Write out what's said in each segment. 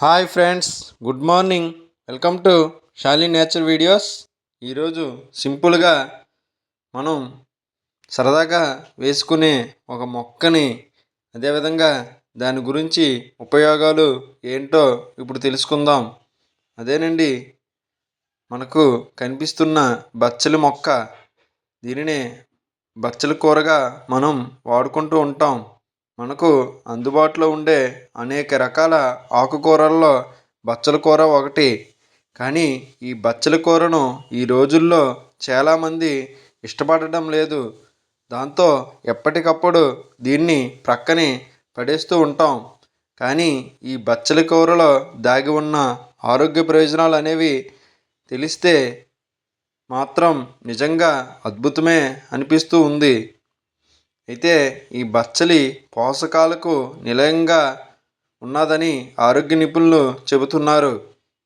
Hi friends good morning. Welcome to Shali nature videos. ఈరోజు సింపుల్గా మనం సరదాగా వేసుకునే ఒక మొక్కని అదేవిధంగా దాని గురించి ఉపయోగాలు ఏంటో ఇప్పుడు తెలుసుకుందాం. అదేనండి మనకు కనిపిస్తున్న బచ్చలి మొక్క. దీనినే బచ్చలి కూరగా మనం వాడుకుంటూ ఉంటాం. మనకు అందుబాటులో ఉండే అనేక రకాల ఆకుకూరల్లో బచ్చల కూర ఒకటి. కానీ ఈ బచ్చల కూరను ఈ రోజుల్లో చాలామంది ఇష్టపడటం లేదు. దాంతో ఎప్పటికప్పుడు దీన్ని ప్రక్కనే పడేస్తూ ఉంటాం. కానీ ఈ బచ్చల కూరలో దాగి ఉన్న ఆరోగ్య ప్రయోజనాలు అనేవి తెలిస్తే మాత్రం నిజంగా అద్భుతమే అనిపిస్తూ ఉంది. అయితే ఈ బచ్చలి పోషకాలకు నిలయంగా ఉన్నదని ఆరోగ్య నిపుణులు చెబుతున్నారు.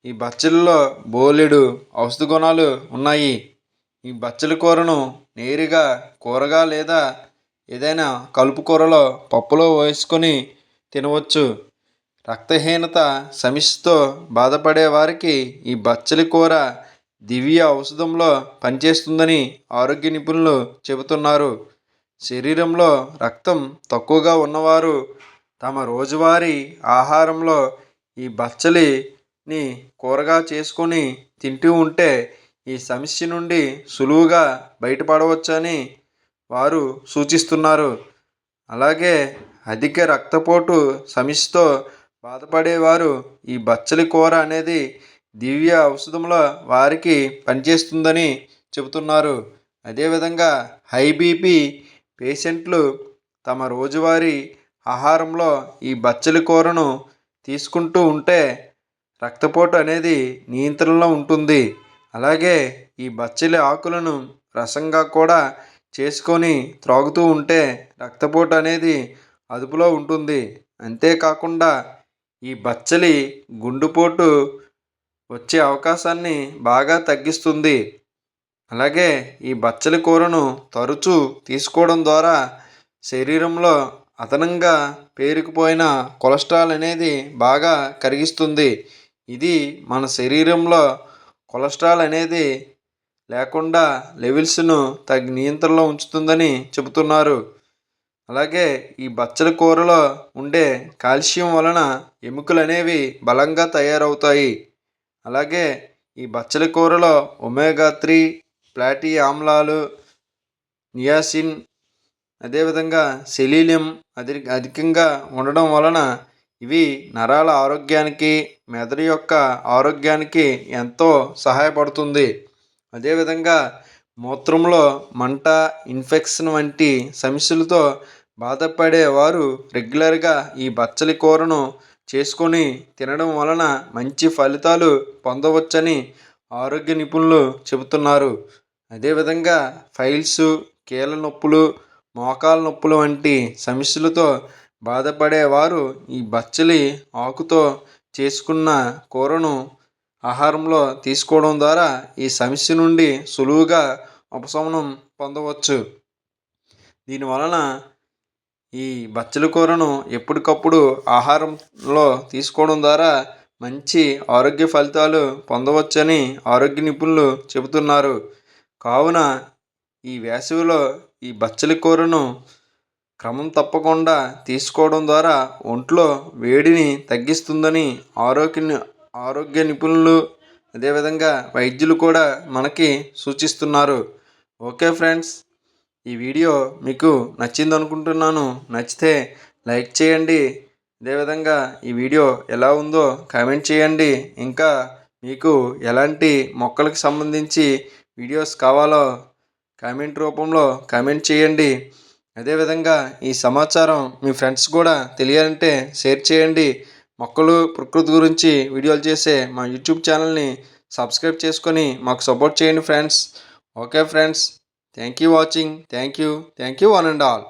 ఈ బచ్చలిలో బోలెడు ఔషధ గుణాలు ఉన్నాయి. ఈ బచ్చలి కూరను నేరుగా కూరగా లేదా ఏదైనా కలుపు కూరలో పప్పులో వేసుకొని తినవచ్చు. రక్తహీనత సమస్యతో బాధపడే వారికి ఈ బచ్చలి కూర దివ్య ఔషధంలో పనిచేస్తుందని ఆరోగ్య నిపుణులు చెబుతున్నారు. శరీరంలో రక్తం తక్కువగా ఉన్నవారు తమ రోజువారీ ఆహారంలో ఈ బచ్చలిని కూరగా చేసుకొని తింటూ ఉంటే ఈ సమస్య నుండి సులువుగా బయటపడవచ్చని వారు సూచిస్తున్నారు. అలాగే అధిక రక్తపోటు సమస్యతో బాధపడేవారు ఈ బచ్చలి కూర అనేది దివ్య ఔషధంలో వారికి పనిచేస్తుందని చెబుతున్నారు. అదేవిధంగా హై బీపీ పేషెంట్లు తమ రోజువారీ ఆహారంలో ఈ బచ్చలి కూరను తీసుకుంటూ ఉంటే రక్తపోటు అనేది నియంత్రణలో ఉంటుంది. అలాగే ఈ బచ్చలి ఆకులను రసంగా కూడా చేసుకొని త్రాగుతూ ఉంటే రక్తపోటు అనేది అదుపులో ఉంటుంది. అంతేకాకుండా ఈ బచ్చలి గుండుపోటు వచ్చే అవకాశాన్ని బాగా తగ్గిస్తుంది. అలాగే ఈ బచ్చలి కూరను తరచూ తీసుకోవడం ద్వారా శరీరంలో అదనంగా పేరుకుపోయిన కొలెస్ట్రాల్ అనేది బాగా కరిగిస్తుంది. ఇది మన శరీరంలో కొలెస్ట్రాల్ అనేది లేకుండా లెవెల్స్ను తగ్గ నియంత్రణలో ఉంచుతుందని చెబుతున్నారు. అలాగే ఈ బచ్చల కూరలో ఉండే కాల్షియం వలన ఎముకలు అనేవి బలంగా తయారవుతాయి. అలాగే ఈ బచ్చల కూరలో ఒమేగా త్రీ ప్లాటీ ఆమ్లాలు నియాసిన్ అదేవిధంగా సెలీనియం అధి అధికంగా ఉండడం వలన ఇవి నరాల ఆరోగ్యానికి మెదడు యొక్క ఆరోగ్యానికి ఎంతో సహాయపడుతుంది. అదేవిధంగా మూత్రంలో మంట ఇన్ఫెక్షన్ వంటి సమస్యలతో బాధపడే వారు రెగ్యులర్గా ఈ బచ్చలి కూరను చేసుకొని తినడం వలన మంచి ఫలితాలు పొందవచ్చని ఆరోగ్య నిపుణులు చెబుతున్నారు. అదేవిధంగా ఫైల్స్ కీళ్ళ నొప్పులు మోకాల నొప్పులు వంటి సమస్యలతో బాధపడేవారు ఈ బచ్చలి ఆకుతో చేసుకున్న కూరను ఆహారంలో తీసుకోవడం ద్వారా ఈ సమస్య నుండి సులువుగా ఉపశమనం పొందవచ్చు. దీనివలన ఈ బచ్చలి కూరను ఎప్పటికప్పుడు ఆహారంలో తీసుకోవడం ద్వారా మంచి ఆరోగ్య ఫలితాలు పొందవచ్చని ఆరోగ్య నిపుణులు చెబుతున్నారు. కావున ఈ వేసవిలో ఈ బచ్చలి కూరను క్రమం తప్పకుండా తీసుకోవడం ద్వారా ఒంట్లో వేడిని తగ్గిస్తుందని ఆరోగ్య ఆరోగ్య నిపుణులు అదేవిధంగా వైద్యులు కూడా మనకి సూచిస్తున్నారు. ఓకే ఫ్రెండ్స్ ఈ వీడియో మీకు నచ్చింది అనుకుంటున్నాను నచ్చితే లైక్ చేయండి. అదేవిధంగా ఈ వీడియో ఎలా ఉందో కామెంట్ చేయండి. ఇంకా మీకు ఎలాంటి మొక్కలకు సంబంధించి వీడియోస్ కావాలో కామెంట్ రూపంలో కామెంట్ చేయండి. అదేవిధంగా ఈ సమాచారం మీ ఫ్రెండ్స్ కూడా తెలియాలంటే షేర్ చేయండి. మొక్కలు ప్రకృతి గురించి వీడియోలు చేసే మా యూట్యూబ్ ఛానల్ని సబ్స్క్రైబ్ చేసుకొని మాకు సపోర్ట్ చేయండి friends. Okay friends. Thank you watching. Thank you. Thank you one and all.